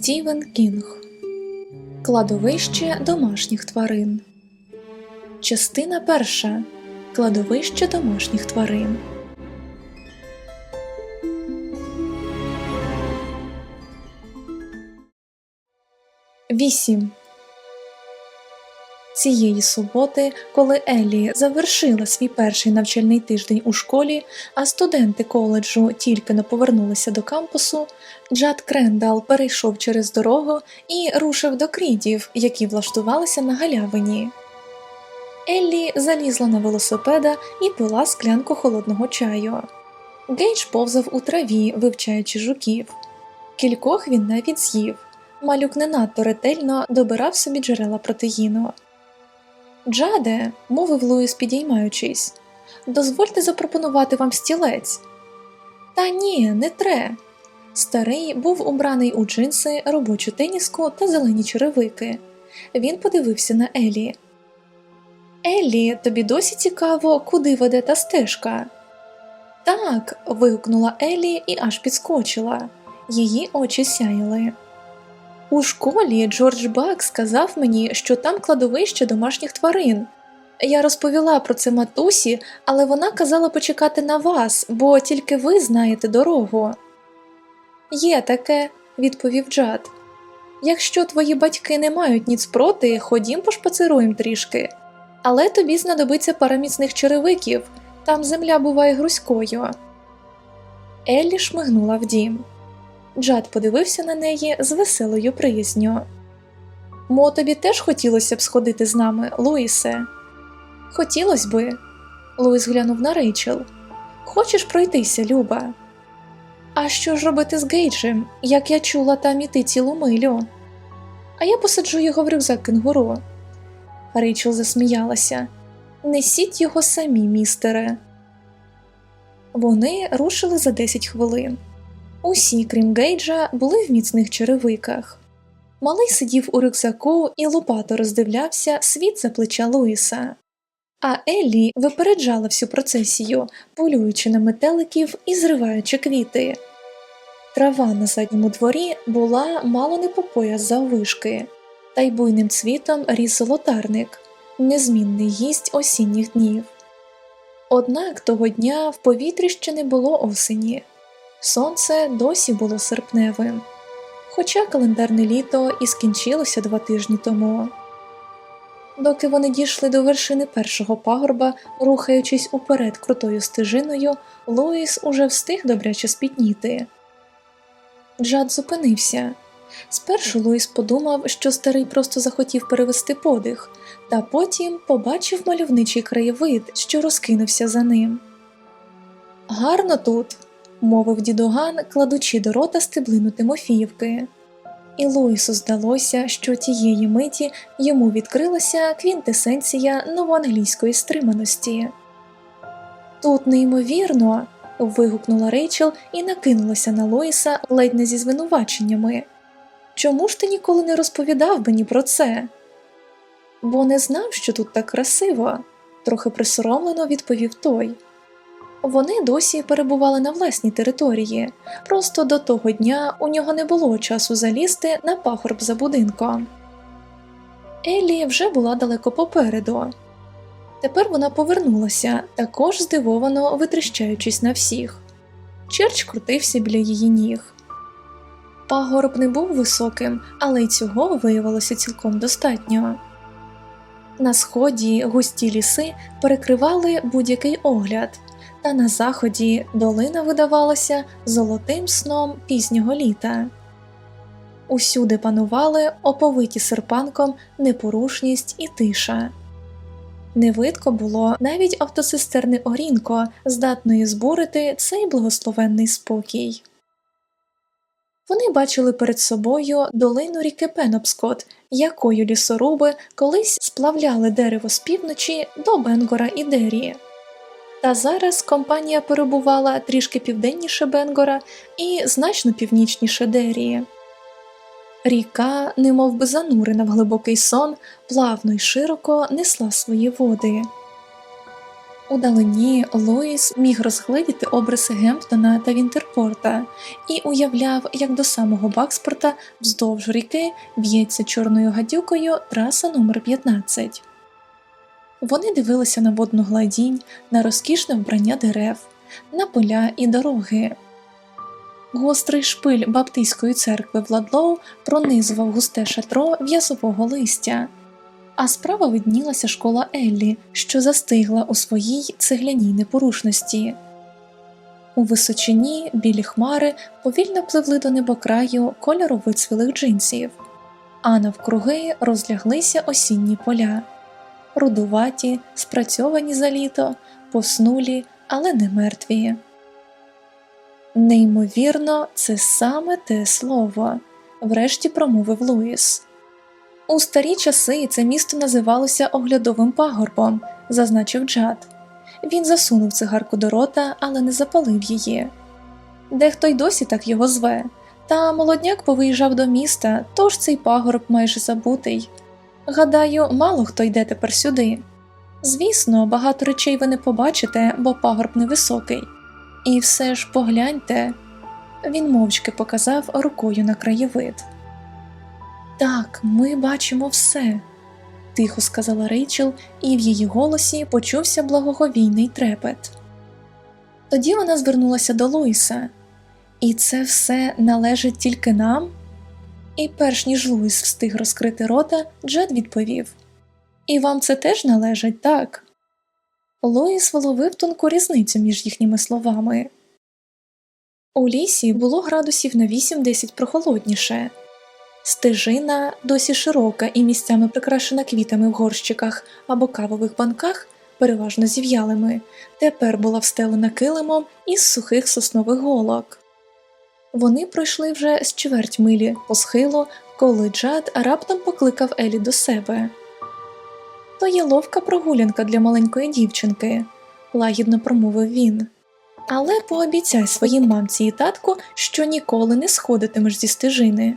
Стівен Кінг Кладовище домашніх тварин. Частина перша. Кладовище домашніх тварин. Вісім. Цієї суботи, коли Еллі завершила свій перший навчальний тиждень у школі, а студенти коледжу тільки не повернулися до кампусу, Джад Крендал перейшов через дорогу і рушив до крідів, які влаштувалися на галявині. Еллі залізла на велосипеда і пила склянку холодного чаю. Гейдж повзав у траві, вивчаючи жуків. Кількох він навіть з'їв. Малюк не надто ретельно добирав собі джерела протеїну. Джаде, мовив Луїс, підіймаючись, дозвольте запропонувати вам стілець. Та ні, не тре. Старий був убраний у джинси, робочу теніску та зелені черевики. Він подивився на Елі. Еллі, тобі досі цікаво, куди веде та стежка. Так. вигукнула Елі і аж підскочила. Її очі сяяли. У школі Джордж Бак сказав мені, що там кладовище домашніх тварин. Я розповіла про це матусі, але вона казала почекати на вас, бо тільки ви знаєте дорогу. Є таке, відповів Джад. Якщо твої батьки не мають ніц проти, ходім пошпацируємо трішки. Але тобі знадобиться пара міцних черевиків, там земля буває грузькою. Еллі шмигнула в дім. Джад подивився на неї з веселою приязню. Мо тобі теж хотілося б сходити з нами, Луїсе? Хотілось би. Луїс глянув на Рейчел. Хочеш пройтися, Люба? А що ж робити з Гейджем, як я чула там іти цілу милю? А я посаджу його в рюкзак кенгуру. Рейчел засміялася. Несіть його самі, містере. Вони рушили за 10 хвилин. Усі, крім Гейджа, були в міцних черевиках. Малий сидів у рюкзаку і лопато роздивлявся світ за плеча Луїса. А Еллі випереджала всю процесію, полюючи на метеликів і зриваючи квіти. Трава на задньому дворі була мало не по пояс заввишки, та й буйним цвітом ріс золотарник, незмінний гість осінніх днів. Однак того дня в повітрі ще не було осені. Сонце досі було серпневим, хоча календарне літо і скінчилося два тижні тому. Доки вони дійшли до вершини першого пагорба, рухаючись уперед крутою стежиною, Луїс уже встиг добряче спітніти. Джад зупинився. Спершу Луїс подумав, що старий просто захотів перевести подих, та потім побачив мальовничий краєвид, що розкинувся за ним. Гарно тут мовив дідуган, кладучи до рота стеблину Тимофіївки. І Луїсу здалося, що тієї миті йому відкрилася квінтесенція новоанглійської стриманості. Тут неймовірно. вигукнула Рейчел і накинулася на Луїса ледь не зі звинуваченнями. Чому ж ти ніколи не розповідав мені про це? Бо не знав, що тут так красиво, трохи присоромлено відповів той. Вони досі перебували на власній території, просто до того дня у нього не було часу залізти на пахорб за будинком. Еллі вже була далеко попереду. Тепер вона повернулася, також здивовано витріщаючись на всіх. Черч крутився біля її ніг. Пагорб не був високим, але й цього виявилося цілком достатньо. На сході густі ліси перекривали будь-який огляд та на заході долина видавалася золотим сном пізнього літа. Усюди панували оповиті серпанком непорушність і тиша. Невидко було навіть автоцистерни Орінко, здатної збурити цей благословенний спокій. Вони бачили перед собою долину ріки Пенопскот, якою лісоруби колись сплавляли дерево з півночі до Бенгора і Дерії. Та зараз компанія перебувала трішки південніше Бенгора і значно північніше Дерії. Ріка, немов би занурена в глибокий сон, плавно й широко несла свої води. Удалині Луїс міг розгледіти обриси Гемптона та Вінтерпорта і уявляв, як до самого Бакспорта вздовж ріки б'ється чорною гадюкою траса номер 15 Вони дивилися на водну гладінь, на розкішне вбрання дерев, на поля і дороги. Гострий шпиль Баптистської церкви Владлоу пронизував густе шатро в'язового листя а справа виднілася школа Еллі, що застигла у своїй цегляній непорушності. У височині білі хмари повільно пливли до небокраю кольору вицвілих джинсів, а навкруги розляглися осінні поля, рудуваті, спрацьовані за літо, поснулі, але не мертві. Неймовірно, це саме те слово, врешті промовив Луїс. У старі часи це місто називалося оглядовим пагорбом, зазначив Джад. Він засунув цигарку до рота, але не запалив її. Дехто й досі так його зве, та молодняк повиїжджав до міста, тож цей пагорб майже забутий. Гадаю, мало хто йде тепер сюди. Звісно, багато речей ви не побачите, бо пагорб невисокий. І все ж погляньте. Він мовчки показав рукою на краєвид. Так, ми бачимо все, тихо сказала Рейчел, і в її голосі почувся благоговійний трепет. Тоді вона звернулася до Луїса, і це все належить тільки нам? І перш ніж Луїс встиг розкрити рота, Джед відповів І вам це теж належить, так? Луїс вловив тонку різницю між їхніми словами. У лісі було градусів на 8-10 прохолодніше. Стежина, досі широка і місцями прикрашена квітами в горщиках або кавових банках, переважно зів'ялими, тепер була встелена килимом із сухих соснових голок. Вони пройшли вже з чверть милі по схилу, коли Джад раптом покликав Елі до себе. То є ловка прогулянка для маленької дівчинки, лагідно промовив він. Але пообіцяй своїм мамці і татку, що ніколи не сходитимеш зі стежини.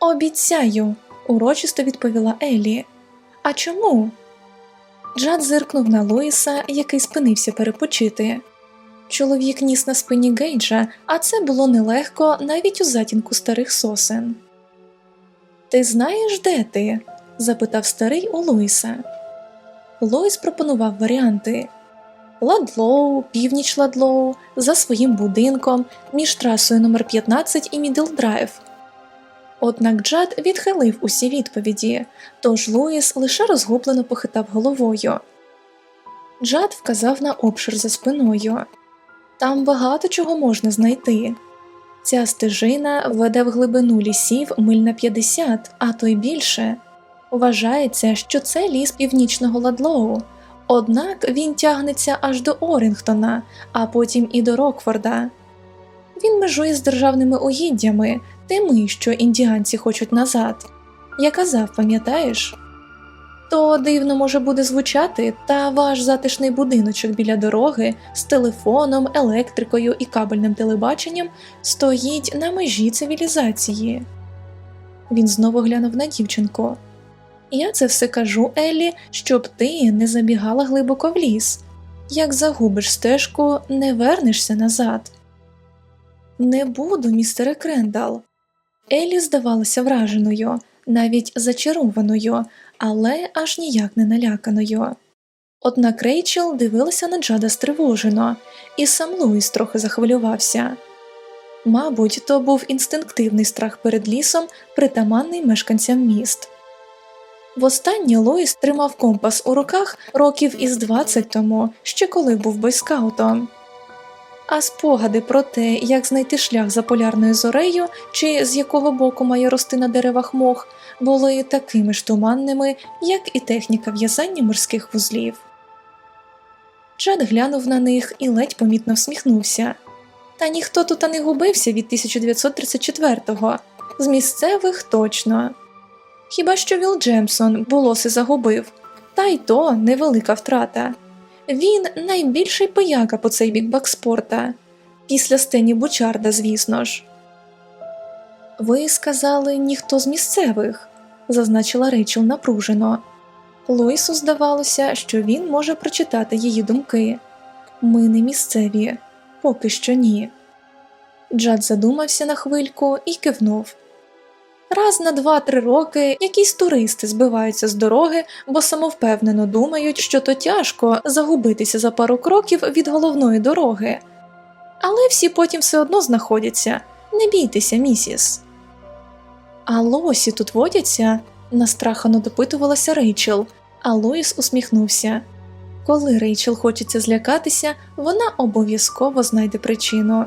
Обіцяю, урочисто відповіла Елі. А чому? Джад зиркнув на Луїса, який спинився перепочити. Чоловік ніс на спині Гейджа, а це було нелегко навіть у затінку старих сосен. Ти знаєш, де ти? запитав старий у Луїса. Луїс пропонував варіанти Ладлоу, північ Ладлоу, за своїм будинком, між трасою номер 15 і Мідл Драйв. Однак Джад відхилив усі відповіді, тож Луїс лише розгублено похитав головою. Джад вказав на обшир за спиною там багато чого можна знайти. Ця стежина веде в глибину лісів миль на 50, а то й більше. Вважається, що це ліс північного ладлоу, однак він тягнеться аж до Орінгтона, а потім і до Рокфорда. Він межує з державними угіддями, тими, що індіанці хочуть назад. Я казав, пам'ятаєш? То дивно може буде звучати, та ваш затишний будиночок біля дороги з телефоном, електрикою і кабельним телебаченням стоїть на межі цивілізації. Він знову глянув на дівчинку. Я це все кажу, Еллі, щоб ти не забігала глибоко в ліс. Як загубиш стежку, не вернешся назад. Не буду, містере Крендал. Елі здавалася враженою, навіть зачарованою, але аж ніяк не наляканою. Однак Рейчел дивилася на Джада стривожено, і сам Луїс трохи захвилювався. Мабуть, то був інстинктивний страх перед лісом, притаманний мешканцям міст. Востаннє Луїс тримав компас у руках років із 20 тому, ще коли був бойскаутом а спогади про те, як знайти шлях за полярною зорею чи з якого боку має рости на деревах мох, були такими ж туманними, як і техніка в'язання морських вузлів. Чад глянув на них і ледь помітно всміхнувся. Та ніхто тут не губився від 1934-го, з місцевих точно. Хіба що Віл Джемсон волоси загубив, та й то невелика втрата. Він найбільший пияка по цей бік бакспорта, після стені Бучарда, звісно ж. Ви сказали ніхто з місцевих, зазначила Рейчел напружено. Луїсу здавалося, що він може прочитати її думки. Ми не місцеві, поки що ні. Джад задумався на хвильку і кивнув. Раз на два-три роки якісь туристи збиваються з дороги, бо самовпевнено думають, що то тяжко загубитися за пару кроків від головної дороги. Але всі потім все одно знаходяться. Не бійтеся, місіс. А лосі тут водяться? настрахано допитувалася Рейчел, а Луїс усміхнувся. Коли Рейчел хочеться злякатися, вона обов'язково знайде причину.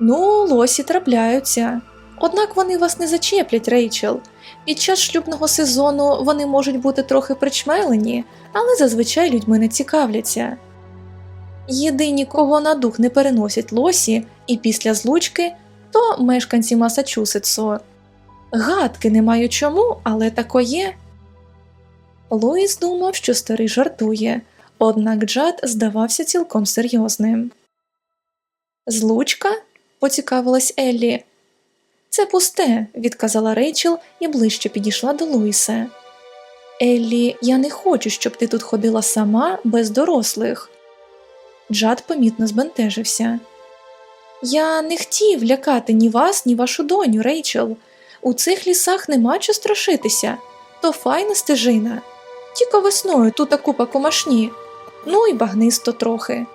Ну, лосі трапляються. Однак вони вас не зачеплять, Рейчел. Під час шлюбного сезону вони можуть бути трохи причмелені, але зазвичай людьми не цікавляться. Єдині, кого на дух не переносять лосі, і після злучки, то мешканці Масачусетсу. Гадки не маю чому, але тако є. Лоїс думав, що старий жартує, однак Джад здавався цілком серйозним. Злучка? поцікавилась Еллі. Це пусте, відказала Рейчел і ближче підійшла до Луїса. Еллі, я не хочу, щоб ти тут ходила сама без дорослих. Джад помітно збентежився. Я не хотів лякати ні вас, ні вашу доню, Рейчел. У цих лісах нема чого страшитися, то файна стежина. Тільки весною тут купа комашні, ну і багнисто трохи.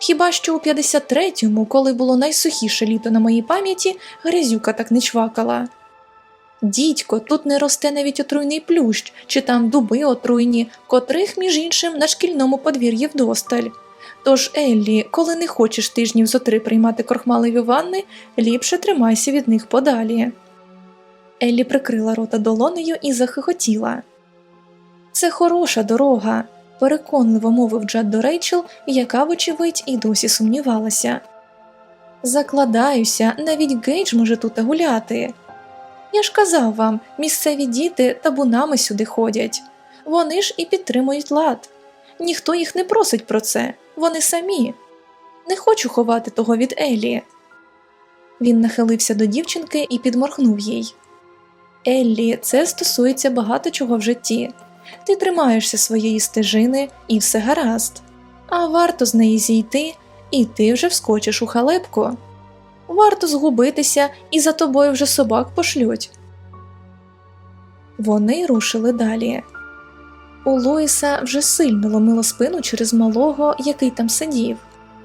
Хіба що у 53-му, коли було найсухіше літо на моїй пам'яті, грязюка так не чвакала. Дідько, тут не росте навіть отруйний плющ, чи там дуби отруйні, котрих, між іншим, на шкільному подвір'ї вдосталь. Тож, Еллі, коли не хочеш тижнів зо три приймати крохмалеві ванни, ліпше тримайся від них подалі. Еллі прикрила рота долонею і захихотіла. Це хороша дорога, переконливо мовив Джад до Рейчел, яка, вочевидь, і досі сумнівалася. Закладаюся, навіть Гейдж може тут гуляти. Я ж казав вам, місцеві діти табунами сюди ходять. Вони ж і підтримують лад. Ніхто їх не просить про це, вони самі. Не хочу ховати того від Еллі. Він нахилився до дівчинки і підморгнув їй. Еллі, це стосується багато чого в житті. Ти тримаєшся своєї стежини і все гаразд, а варто з неї зійти, і ти вже вскочиш у халепку. Варто згубитися, і за тобою вже собак пошлють. Вони рушили далі. У Луїса вже сильно ломило спину через малого, який там сидів.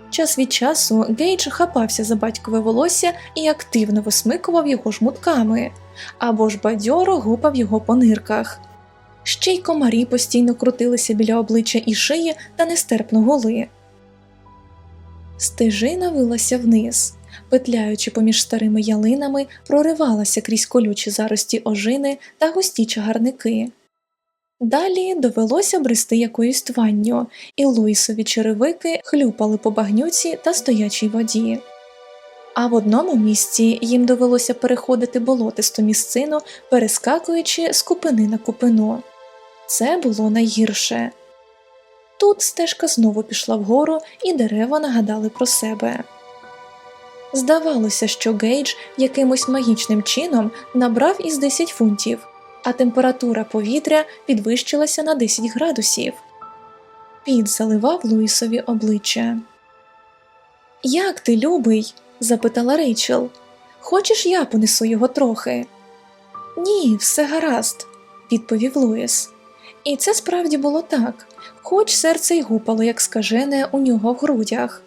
Час від часу Гейдж хапався за батькове волосся і активно висмикував його жмутками, або ж бадьоро гупав його по нирках. Ще й комарі постійно крутилися біля обличчя і шиї та нестерпно голи. Стежина вилася вниз, петляючи поміж старими ялинами, проривалася крізь колючі зарості ожини та густі чагарники. Далі довелося брести якоюсь тванню, і Луїсові черевики хлюпали по багнюці та стоячій воді. А в одному місці їм довелося переходити болотисту місцину, перескакуючи з купини на купину. Це було найгірше. Тут стежка знову пішла вгору, і дерева нагадали про себе. Здавалося, що Гейдж якимось магічним чином набрав із 10 фунтів, а температура повітря підвищилася на 10 градусів. Піт заливав Луїсові обличчя. Як ти, любий? запитала Рейчел. Хочеш, я понесу його трохи? Ні, все гаразд, відповів Луїс. І це справді було так, хоч серце й гупало, як скажене, у нього в грудях.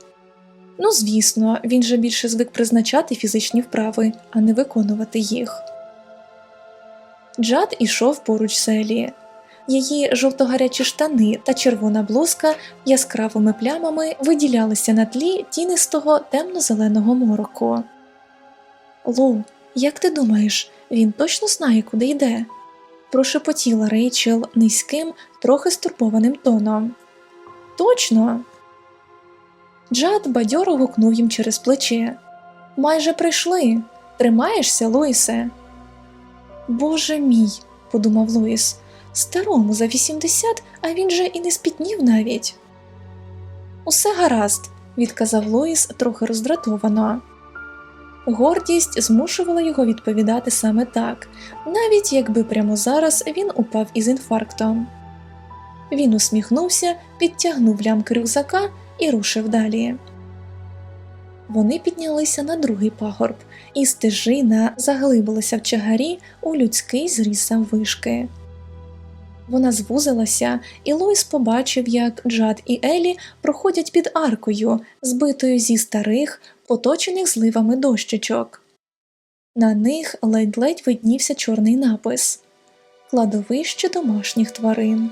Ну, звісно, він же більше звик призначати фізичні вправи, а не виконувати їх. Джад ішов поруч селі. Її жовтогарячі штани та червона блузка яскравими плямами виділялися на тлі тінистого темно-зеленого мороку. Лу, як ти думаєш, він точно знає, куди йде? Прошепотіла Рейчел низьким, трохи стурбованим тоном. Точно. Джад бадьоро гукнув їм через плече. Майже прийшли. Тримаєшся, Луїсе? Боже мій, подумав Луїс, старому за 80, а він же і не спітнів навіть. Усе гаразд, відказав Луїс трохи роздратовано. Гордість змушувала його відповідати саме так, навіть якби прямо зараз він упав із інфарктом. Він усміхнувся, підтягнув лямки рюкзака і рушив далі. Вони піднялися на другий пагорб, і стежина заглибилася в чагарі у людський зріз вишки. Вона звузилася, і Лойс побачив, як Джад і Елі проходять під аркою, збитою зі старих, поточених зливами дощечок. На них ледь-ледь виднівся чорний напис Кладовище домашніх тварин.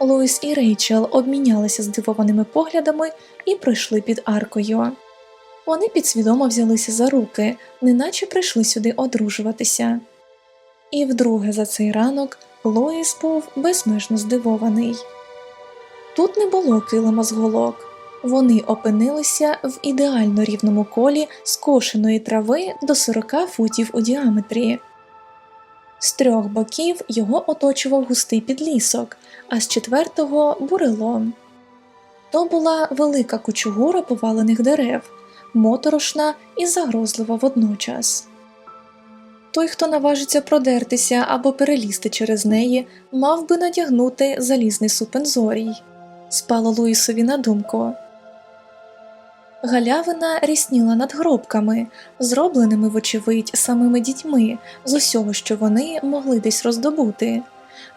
Луїс і Рейчел обмінялися здивованими поглядами і пройшли під аркою. Вони підсвідомо взялися за руки, неначе прийшли сюди одружуватися. І вдруге за цей ранок Лоїс був безмежно здивований. Тут не було килима з голок, вони опинилися в ідеально рівному колі скошеної трави до 40 футів у діаметрі. З трьох боків його оточував густий підлісок, а з четвертого бурело. То була велика кучугура повалених дерев, моторошна і загрозлива водночас. Той, хто наважиться продертися або перелізти через неї, мав би надягнути залізний супензорій, спало Луїсові на думку. Галявина рісніла над гробками, зробленими, вочевидь, самими дітьми з усього, що вони могли десь роздобути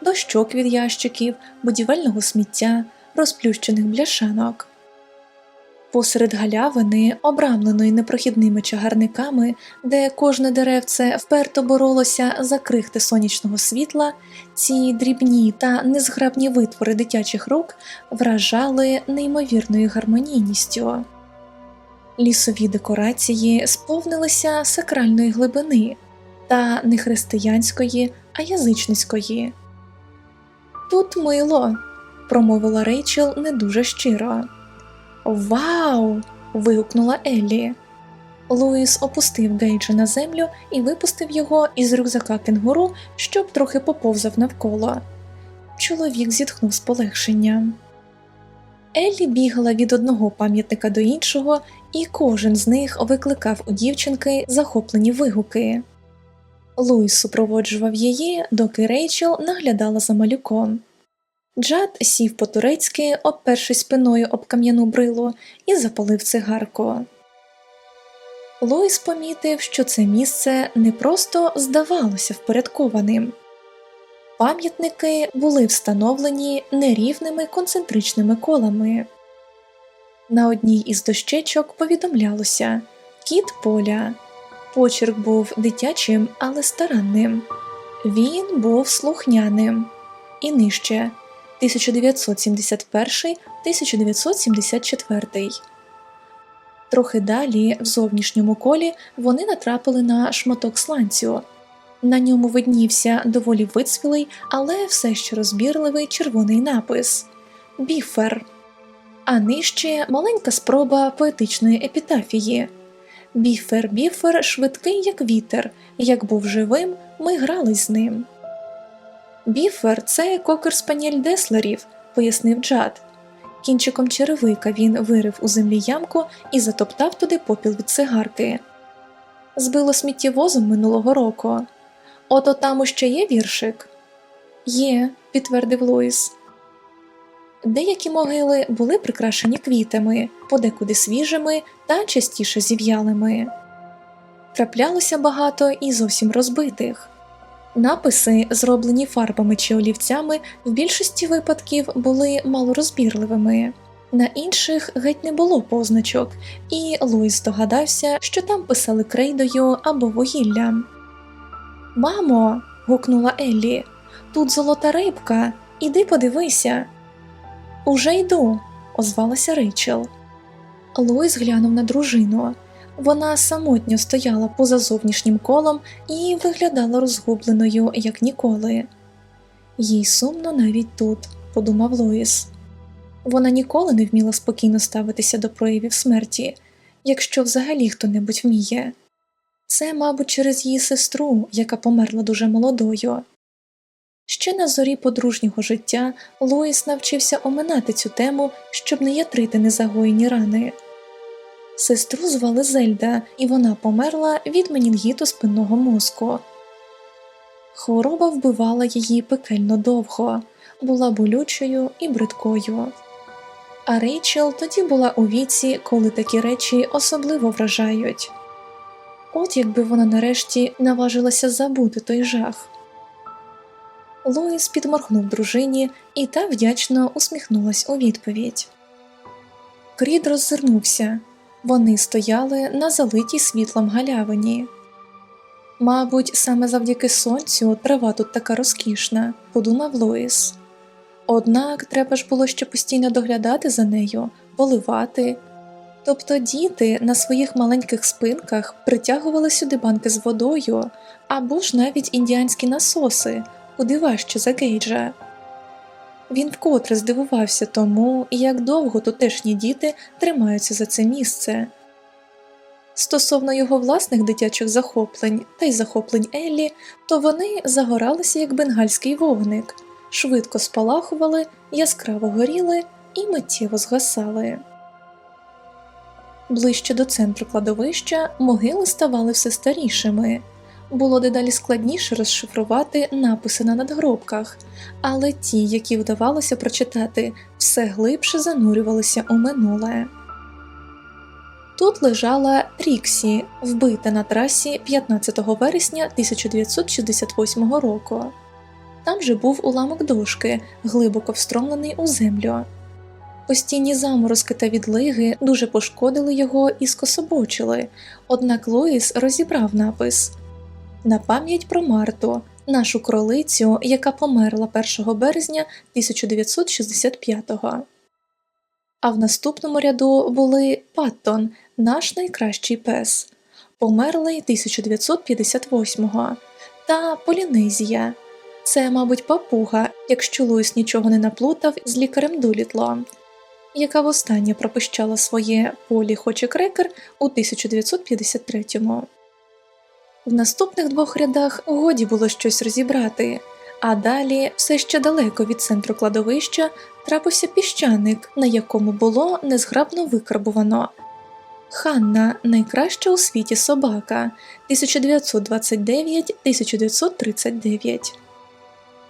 дощок від ящиків, будівельного сміття, розплющених бляшанок. Посеред галявини, обрамленої непрохідними чагарниками, де кожне деревце вперто боролося за крихти сонячного світла, ці дрібні та незграбні витвори дитячих рук вражали неймовірною гармонійністю. Лісові декорації сповнилися сакральної глибини та не християнської, а язичницької. Тут мило, промовила Рейчел не дуже щиро. Вау! вигукнула Еллі. Луїс опустив Гейджа на землю і випустив його із рюкзака кенгуру, щоб трохи поповзав навколо. Чоловік зітхнув з полегшенням. Еллі бігала від одного пам'ятника до іншого, і кожен з них викликав у дівчинки захоплені вигуки. Луїс супроводжував її, доки Рейчел наглядала за малюком. Джад сів по турецьки, обпершись спиною об кам'яну брилу, і запалив цигарку. Луїс помітив, що це місце не просто здавалося впорядкованим. Пам'ятники були встановлені нерівними концентричними колами. На одній із дощечок повідомлялося Кіт поля. Почерк був дитячим, але старанним. Він був слухняним і нижче 1971-1974. Трохи далі, в зовнішньому колі, вони натрапили на шматок сланцю. На ньому виднівся доволі вицвілий, але все ще розбірливий червоний напис Біфер, а нижче маленька спроба поетичної епітафії. Біфер, біфер, швидкий, як вітер, як був живим, ми грали з ним. Біфер це кокер спаніль деслерів, пояснив Джад. Кінчиком черевика він вирив у землі ямку і затоптав туди попіл від цигарки. Збило сміттєвозом минулого року. Ото там ще є віршик? Є, підтвердив Луїс. Деякі могили були прикрашені квітами, подекуди свіжими та частіше зів'ялими. Траплялося багато і зовсім розбитих. Написи, зроблені фарбами чи олівцями, в більшості випадків були малорозбірливими, на інших геть не було позначок, і Луїс здогадався, що там писали крейдою або вугіллям. Мамо, гукнула Еллі, тут золота рибка, іди подивися. Уже йду, озвалася Рейчел. Луїс глянув на дружину. Вона самотньо стояла поза зовнішнім колом і виглядала розгубленою, як ніколи. Їй сумно навіть тут, подумав Луїс. Вона ніколи не вміла спокійно ставитися до проявів смерті, якщо взагалі хто небудь вміє. Це, мабуть, через її сестру, яка померла дуже молодою. Ще на зорі подружнього життя Луїс навчився оминати цю тему, щоб не ятрити незагоєні рани. Сестру звали Зельда, і вона померла від менінгіту спинного мозку. Хвороба вбивала її пекельно довго, була болючою і бридкою. А Рейчел тоді була у віці, коли такі речі особливо вражають. От якби вона нарешті наважилася забути той жах. Луїс підморгнув дружині і та вдячно усміхнулась у відповідь. Крід роззирнувся вони стояли на залитій світлом галявині. Мабуть, саме завдяки сонцю трава тут така розкішна, подумав Луїс. Однак треба ж було ще постійно доглядати за нею, поливати. Тобто діти на своїх маленьких спинках притягували сюди банки з водою або ж навіть індіанські насоси, куди важче за Гейджа. Він вкотре здивувався тому, як довго тутешні діти тримаються за це місце. Стосовно його власних дитячих захоплень та й захоплень Еллі, то вони загоралися як бенгальський вогник, швидко спалахували, яскраво горіли і миттєво згасали. Ближче до центру кладовища могили ставали все старішими. Було дедалі складніше розшифрувати написи на надгробках, але ті, які вдавалося прочитати, все глибше занурювалися у минуле. Тут лежала Тріксі, вбита на трасі 15 вересня 1968 року. Там же був уламок дошки, глибоко встромлений у землю. Постійні заморозки та відлиги дуже пошкодили його і скособочили, однак Луїс розібрав напис на пам'ять про Марту, нашу кролицю, яка померла 1 березня 1965-го. А в наступному ряду були Паттон, наш найкращий пес, померлий 1958-го, та Полінезія. Це, мабуть, папуга, якщо Луїс нічого не наплутав з лікарем Дулітло, яка востаннє пропищала своє полі хоче крекер у 1953-му. В наступних двох рядах годі було щось розібрати, а далі, все ще далеко від центру кладовища, трапився піщаник, на якому було незграбно викарбувано. Ханна найкраща у світі собака 1929-1939.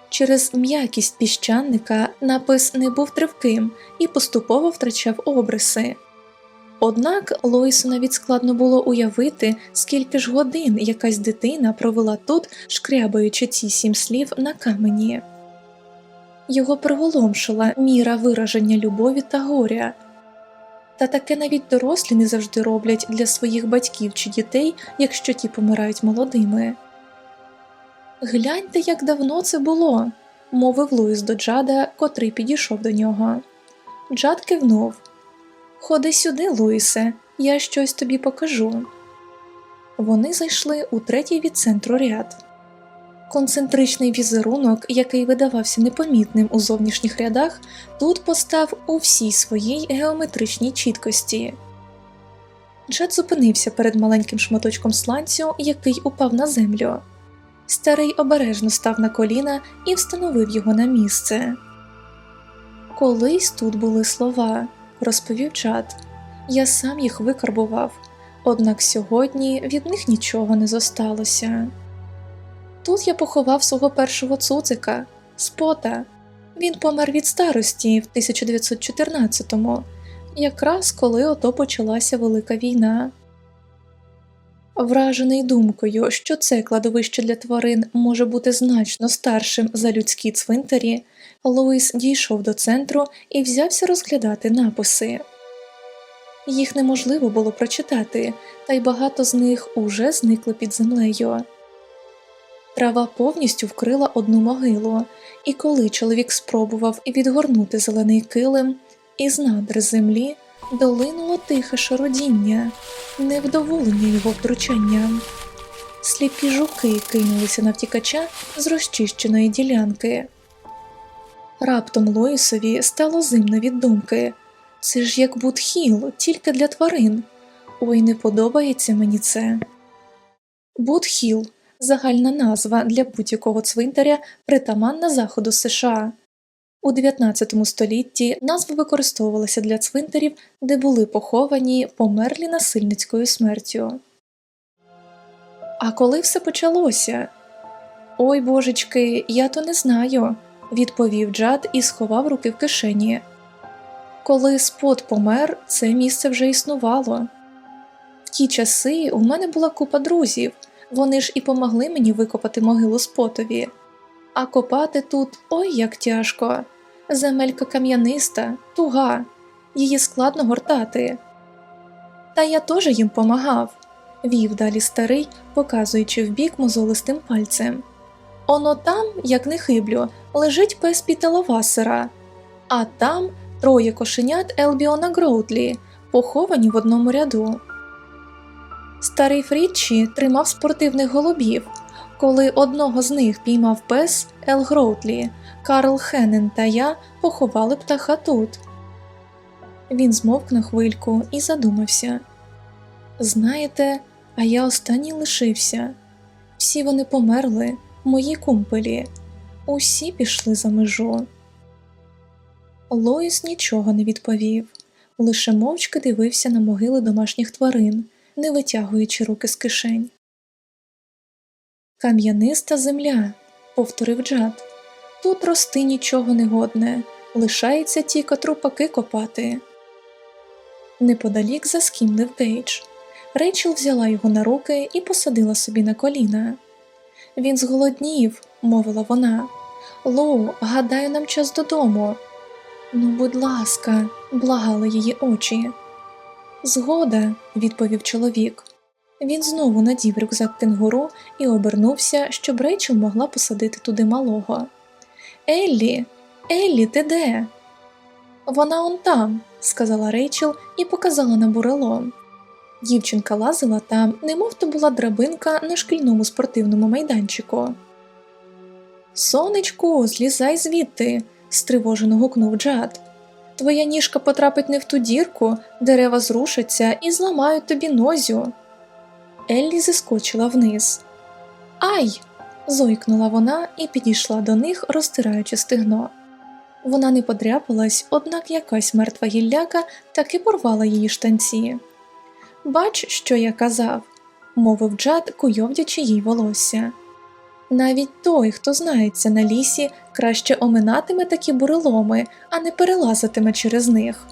Через м'якість піщаника напис не був тривким і поступово втрачав обриси. Однак Лоїсу навіть складно було уявити, скільки ж годин якась дитина провела тут, шкрябаючи ці сім слів на камені. Його приголомшила міра вираження любові та горя. Та таке навіть дорослі не завжди роблять для своїх батьків чи дітей, якщо ті помирають молодими. Гляньте, як давно це було, мовив Луїс до Джада, котрий підійшов до нього. Джад кивнув. Ходи сюди, Луїсе, я щось тобі покажу. Вони зайшли у третій від центру ряд. Концентричний візерунок, який видавався непомітним у зовнішніх рядах, тут постав у всій своїй геометричній чіткості. Джет зупинився перед маленьким шматочком сланцю, який упав на землю. Старий обережно став на коліна і встановив його на місце. Колись тут були слова розповів Чад. Я сам їх викарбував, однак сьогодні від них нічого не зосталося. Тут я поховав свого першого цуцика, спота. Він помер від старості в 1914-му, якраз коли ото почалася Велика війна. Вражений думкою, що це кладовище для тварин може бути значно старшим за людські цвинтарі, Луїс дійшов до центру і взявся розглядати написи. Їх неможливо було прочитати, та й багато з них уже зникли під землею. Трава повністю вкрила одну могилу, і коли чоловік спробував відгорнути зелений килим, із надр землі долинуло тихе шародіння, невдоволення його втручанням. Сліпі жуки кинулися на втікача з розчищеної ділянки. Раптом Лоїсові стало зимно від думки це ж як Будхіл, тільки для тварин. Ой, не подобається мені це. Будхіл загальна назва для будь-якого цвинтаря, притаманна заходу США. У 19 столітті назва використовувалася для цвинтарів, де були поховані померлі насильницькою смертю. А коли все почалося? Ой божечки, я то не знаю, відповів Джад і сховав руки в кишені. Коли спот помер, це місце вже існувало. В ті часи у мене була купа друзів, вони ж і помогли мені викопати могилу спотові. А копати тут ой як тяжко. Земелька кам'яниста, туга, її складно гортати. Та я теж їм помагав, вів далі старий, показуючи вбік мозолистим пальцем. Оно там, як не хиблю, лежить пес Пітеловасера, а там троє кошенят Елбіона Гроутлі, поховані в одному ряду. Старий Фрідчі тримав спортивних голубів. Коли одного з них піймав пес Ел Гроутлі, Карл Хеннен та я поховали птаха тут. Він змовк на хвильку і задумався. Знаєте, а я останній лишився. Всі вони померли, мої кумпелі, усі пішли за межу. Лоїс нічого не відповів, лише мовчки дивився на могили домашніх тварин, не витягуючи руки з кишень. Кам'яниста земля, повторив Джад. Тут рости нічого не годне, лишається тільки трупаки копати. Неподалік заскімлив Гейдж. Рейчел взяла його на руки і посадила собі на коліна. Він зголоднів, мовила вона. Лоу, гадаю, нам час додому. Ну, будь ласка, благали її очі. Згода, відповів чоловік. Він знову надів рюкзак кенгуру і обернувся, щоб Рейчел могла посадити туди малого. Еллі, Еллі, ти де? Вона он там, сказала Рейчел і показала на бурело. Дівчинка лазила там, немов то була драбинка на шкільному спортивному майданчику. Сонечку, злізай звідти, стривожено гукнув Джад. Твоя ніжка потрапить не в ту дірку, дерева зрушаться і зламають тобі нозю. Еллі зіскочила вниз. Ай! зойкнула вона і підійшла до них, розтираючи стегно. Вона не подряпалась, однак якась мертва гілляка таки порвала її штанці. Бач, що я казав, мовив Джад, куйовдячи їй волосся. Навіть той, хто знається на лісі, краще оминатиме такі буреломи, а не перелазитиме через них.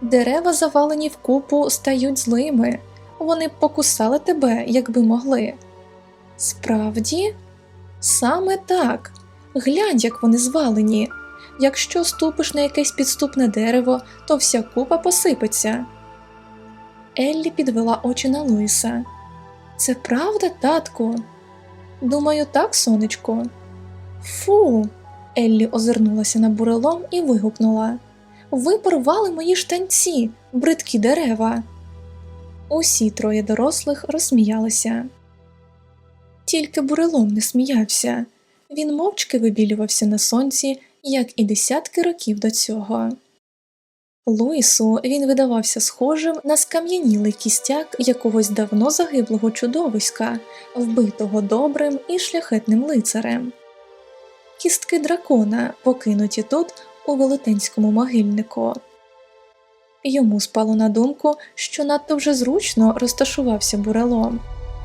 Дерева, завалені вкупу, стають злими, вони б покусали тебе, якби могли. Справді, саме так. Глянь, як вони звалені. Якщо ступиш на якесь підступне дерево, то вся купа посипеться. Еллі підвела очі на Луїса. Це правда, татку? Думаю, так, сонечко. Фу. Еллі озирнулася на бурелом і вигукнула Ви порвали мої штанці, бридкі дерева. Усі троє дорослих розсміялися. Тільки бурелом не сміявся, він мовчки вибілювався на сонці, як і десятки років до цього. Луїсу він видавався схожим на скам'янілий кістяк якогось давно загиблого чудовиська, вбитого добрим і шляхетним лицарем. Кістки дракона, покинуті тут, у велетенському могильнику. Йому спало на думку, що надто вже зручно розташувався бурелом,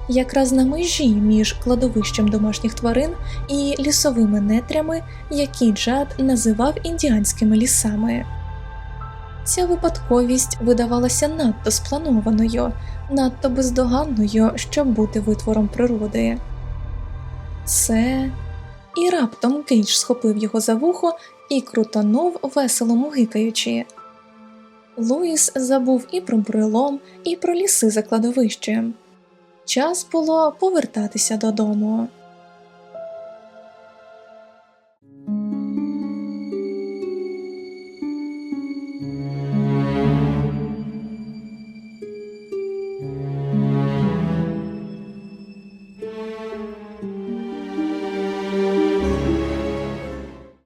якраз на межі між кладовищем домашніх тварин і лісовими нетрями, які Джад називав індіанськими лісами. Ця випадковість видавалася надто спланованою, надто бездоганною, щоб бути витвором природи. Це і раптом Кейдж схопив його за вухо і крутанув, весело мугикаючи. Луїс забув і про бурелом, і про ліси за кладовищем. Час було повертатися додому.